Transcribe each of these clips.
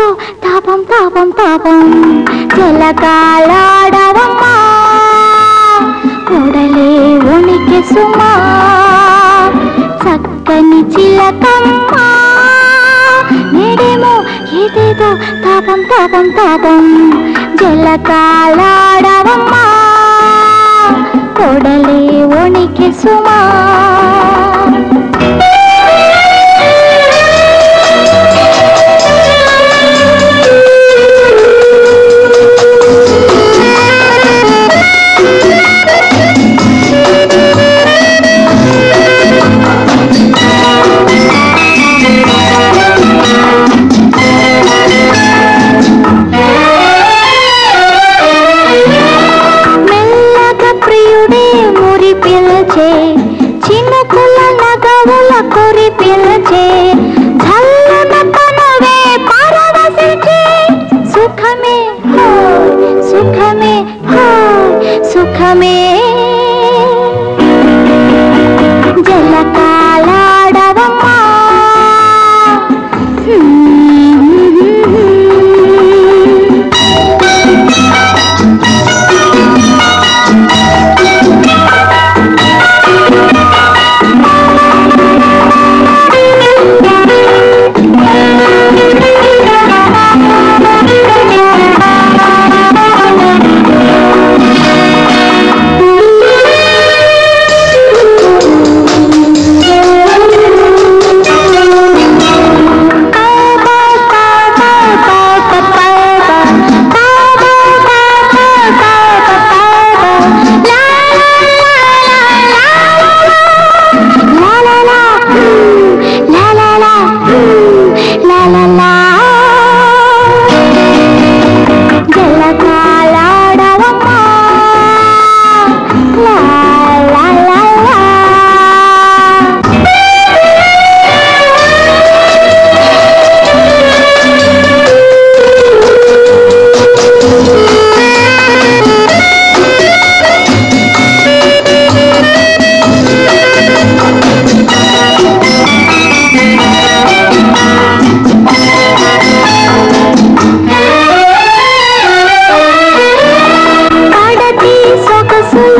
తాపంతో తాపం తాపం తాపం. జలకాలాడవమ్మా కూడలే ఉనికి సుమా. చక్కని చిలకమ్మా. నేడేమో ఏదేదో తాపం తాపం తాపం. జలకాలాడవమ్మా ফেলেছে চিনুকুলা নাগাওলা করে ফেলেছে। ঝাল্লা না পানাবে পারা বাসেছে সুখমে হয় সুখমে হয়, সুখমে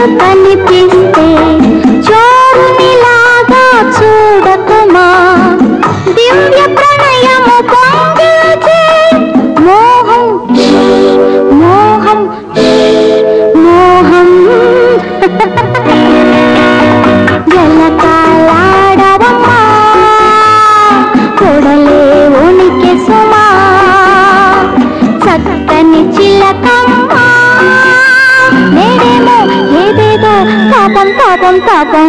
अपने पे 大奔大奔大奔，